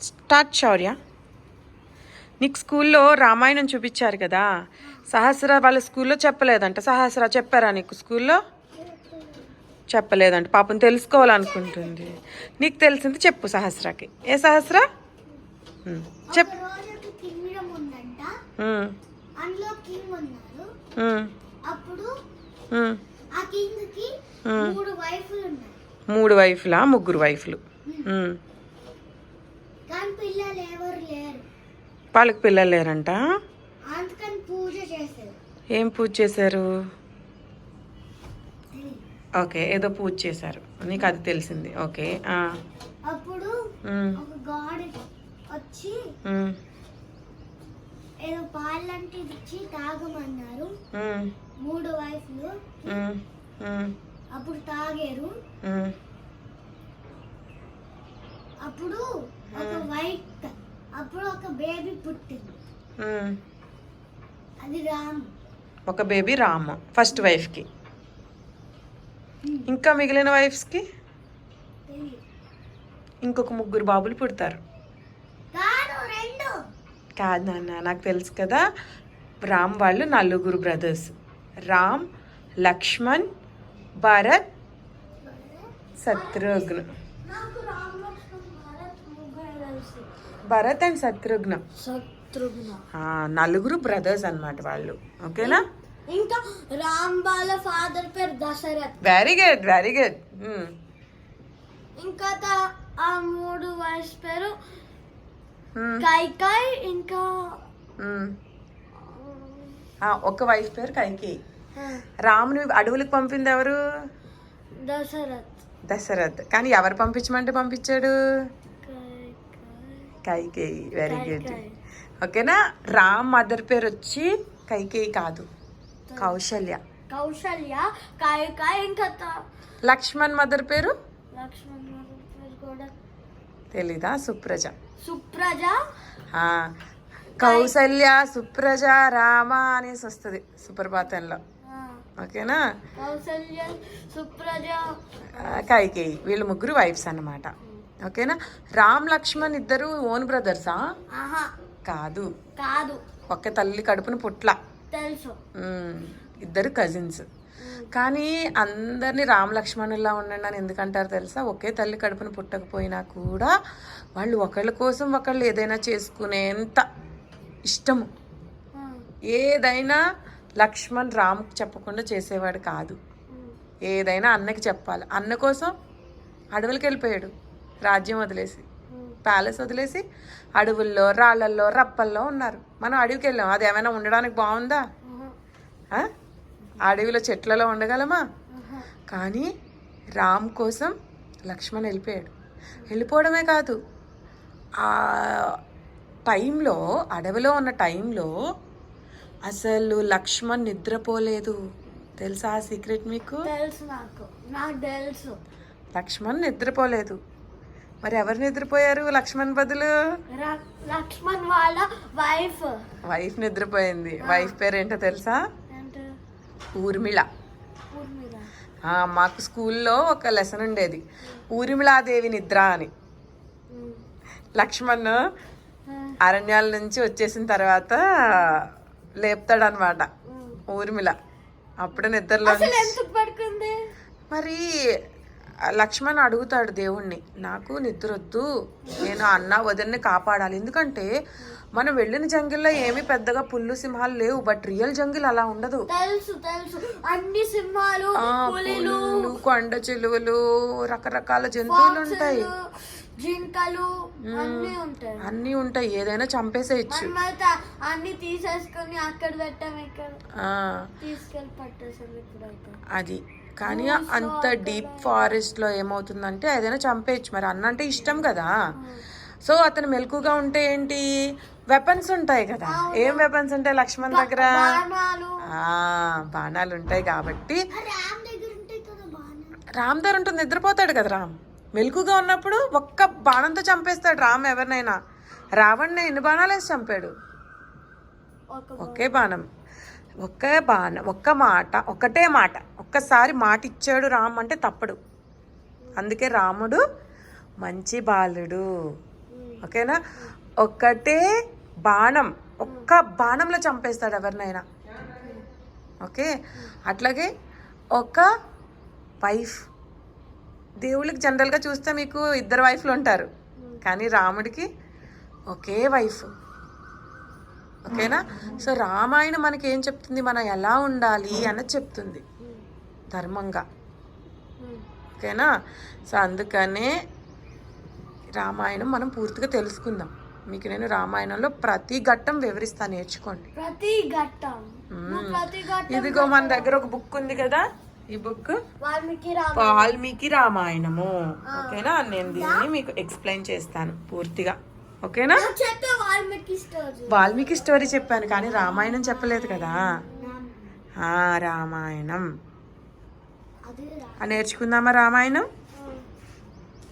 Start శౌర్య. నీకు స్కూల్లో రామాయణం చూపించారు కదా. సహస్ర వాళ్ళ స్కూల్లో చెప్పలేదంట. సహస్ర చెప్పారా నీకు స్కూల్లో? చెప్పలేదంట. పాపం తెలుసుకోవాలనుకుంటుంది. నీకు తెలిసింది చెప్పు సహస్రకి. ఏ సహస్ర? ఉమ్, చెప్ ఒక రోజు కింగ్డమ్ ఉందంట ఉమ్, అందులో కింగ్ ఉన్నారు ఉమ్, అప్పుడు ఉమ్. ఆ కింగ్కి Hmm. మూడు వైఫ్లు ఉన్నాయి మూడు వైఫ్లా ముగ్గురు వైఫ్లు ఉమ్. కానీ పిల్లలు ఎవరు లేరు వాళ్ళకి పిల్లలు లేరంట? అందుకని పూజ చేశారు. ఏం పూజ చేశారు? ఓకే ఏదో పూజ చేశారు. నీకు అది తెలిసింది. ఓకే అప్పుడు ఒక గాడ్ వచ్చి ఏదో పాలంటిది ఇచ్చి తాగమన్నారు. మూడు వైఫ్లు ఉమ్, అప్పుడు తాగారు. అప్పుడు ఒక వైట్ అప్పుడు ఒక బేబీ పుట్టింది. అది రామ్. ఒక బేబీ రామ్ ఫస్ట్ వైఫ్కి ఇంకా మిగిలిన వైఫ్స్కి. ఇంకొక ముగ్గురు బాబులు పుడతారు. కాదు నాన్న నాకు తెలుసు కదా రామ్ వాళ్ళు నలుగురు బ్రదర్స్ రామ్ లక్ష్మణ్ భరత్ శత్రుఘ్న నాకు రామ్ లక్ష్మణ్ భారత్ ముగ్గురు తెలుసు భరత్ అండ్ శత్రుఘ్న. శత్రుఘ్న. నలుగురు బ్రదర్స్ అన్నమాట వాళ్ళు. ఓకేనా? ఇంకా రామ్ వాళ్ళ ఫాదర్ పేరు Dasharath. Very good very good ఇంకా ఆ మూడు వైఫ్ పేరు కైకాయ్ ఇంకా ఒక వైఫ్ పేరు కైకి రాముని అడవులకు పంపింది ఎవరు? దశరథ్. దశరథ్. కానీ ఎవరు పంపించమంటే పంపించాడు? కైకేయి. వెరీ గుడ్ ఓకేనా? రామ్ మదర్ పేరు వచ్చి కైకేయి కాదు. కౌశల్య. కౌశల్య కైకాయ్ ఇంకా లక్ష్మణ్ మదర్ పేరు? లక్ష్మణ్ పేరు కూడా. తెలీదా? సుప్రజ. సుప్రజ? కౌసల్య సుప్రజ రామ అనేసి వస్తుంది సుప్రభాతంలో. ఓకేనా? కౌశల్య సుప్రజ. కైకేయి. వీళ్ళు ముగ్గురు వైఫ్స్ అన్నమాట. ఓకేనా? రామ్ లక్ష్మణ్ ఇద్దరు ఓన్ బ్రదర్సా? కాదు. కాదు. ఒక్క తల్లి కడుపున పుట్ల. తెలుసు. ఇద్దరు కజిన్స్. కానీ అందరినీ రామ లక్ష్మణుల్లా ఉండండి అని ఎందుకంటారు తెలుసా? ఒకే తల్లి కడుపున పుట్టకపోయినా కూడా వాళ్ళు ఒకళ్ళ కోసం ఒకళ్ళు ఏదైనా చేసుకునేంత ఇష్టము. ఏదైనా లక్ష్మణ్ రామ్కి చెప్పకుండా చేసేవాడు కాదు. ఏదైనా అన్నకి చెప్పాలి. అన్న కోసం అడవులకి వెళ్ళిపోయాడు రాజ్యం వదిలేసి. ప్యాలెస్ వదిలేసి అడవుల్లో రాళ్ళల్లో రప్పల్లో ఉన్నారు. మనం అడవికి వెళ్ళాం. అది ఏమైనా ఉండడానికి బాగుందా? అడవిలో చెట్లలో ఉండగలమా. కానీ రామ్ కోసం లక్ష్మణ్ వెళ్ళిపోయాడు. వెళ్ళిపోవడమే కాదు ఆ టైంలో అడవిలో ఉన్న టైంలో అసలు లక్ష్మణ్ నిద్రపోలేదు. తెలుసా ఆ సీక్రెట్ మీకు? తెలుసు నాకు. నాకు తెలుసు. లక్ష్మణ్ నిద్రపోలేదు. మరి ఎవరు నిద్రపోయారు? లక్ష్మణ్ బదులు? లక్ష్మణ్ వాళ్ళ వైఫ్ వైఫ్ నిద్రపోయింది. వైఫ్ పేరేంటో తెలుసా? ఊర్మిళ. మాకు స్కూల్లో ఒక లెసన్ ఉండేది. ఊర్మిళాదేవి నిద్ర అని. లక్ష్మణ్ అరణ్యాల నుంచి వచ్చేసిన తర్వాత లేపుతాడనమాట. ఊర్మిళ. అప్పుడు నిద్రలో మరి లక్ష్మణ్ అడుగుతాడు దేవుణ్ణి నాకు నిద్ర వద్దు నేను అన్న వదిన్ని కాపాడాలి. ఎందుకంటే మనం వెళ్ళిన జంగిల్లో ఏమీ పెద్దగా పుల్లు సింహాలు లేవు బట్ రియల్ జంగిల్ అలా ఉండదు. తెలుసు తెలుసు. అన్ని సింహాలు పులిలు కొండ చిలువలు రకరకాల జంతువులు ఉంటాయి. జింకలు అన్ని ఉంటాయి. అన్నీ ఉంటాయి. ఏదైనా చంపేసేయచ్చు. అన్ని తీసేసుకొని అక్కడ పెట్టాం ఇక్కడ తీసుకెళ్ళి పట్టేసాం అది. కానీ అంత డీప్ ఫారెస్ట్లో ఏమవుతుందంటే ఏదైనా చంపేయచ్చు మరి. అన్న అంటే ఇష్టం కదా. సో అతను మెలకుగా ఉంటే ఏంటి? వెపన్స్ ఉంటాయి కదా. ఏం వెపన్స్ ఉంటాయి లక్ష్మణ్ దగ్గర? బాణాలు. ఆ బాణాలు ఉంటాయి కాబట్టి. రామ్ దగ్గర ఉంటుంది నిద్రపోతాడు కదా రామ్. మెలకుగా ఉన్నప్పుడు ఒక్క బాణంతో చంపేస్తాడు రామ్ ఎవరినైనా. రావణ్ణి ఎన్ని బాణాలు వేసి చంపాడు? ఒక బాణం. ఒకే బాణం ఒక్క మాట ఒక్కటే మాట. ఒక్కసారి మాట ఇచ్చాడు రామ్ అంటే తప్పడు. అందుకే రాముడు మంచి బాలుడు. ఓకేనా? ఒక్కటే బాణం. ఒక్క బాణంలో చంపేస్తాడు ఎవరినైనా. ఓకే? అట్లాగే ఒక వైఫ్. దేవుళ్ళకి జనరల్గా చూస్తే మీకు ఇద్దరు వైఫ్లు ఉంటారు. కానీ రాముడికి ఒకే వైఫ్. ఓకేనా? సో రామాయణం మనకి ఏం చెప్తుంది? మనం ఎలా ఉండాలి అన్నది చెప్తుంది. ధర్మంగా. ఓకేనా? సో అందుకనే రామాయణం మనం పూర్తిగా తెలుసుకుందాం. మీకు నేను రామాయణంలో ప్రతి ఘట్టం వివరిస్తాను నేర్చుకోండి. ప్రతి ఘట్టం? ఇదిగో మన దగ్గర ఒక బుక్ ఉంది కదా? ఈ బుక్? వాల్మీకి రామ వాల్మీకి రామాయణము. ఓకేనా? నేను దీన్ని మీకు ఎక్స్ప్లెయిన్ చేస్తాను పూర్తిగా. ఓకేనా? వాల్మీకి స్టోరీ. వాల్మీకి స్టోరీ చెప్పాను కానీ రామాయణం చెప్పలేదు కదా. ఆ, రామాయణం. నేర్చుకుందామా రామాయణం?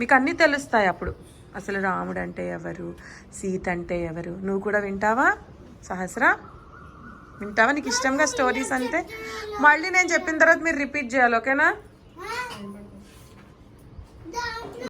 మీకు అన్నీ తెలుస్తాయి అప్పుడు. అసలు రాముడు అంటే ఎవరు? సీత అంటే ఎవరు? నువ్వు కూడా వింటావా? సహస్రా? వింటావా? నీకు ఇష్టంగా స్టోరీస్ అంటే? మళ్ళీ నేను చెప్పిన తర్వాత మీరు రిపీట్ చేయాలి ఓకేనా?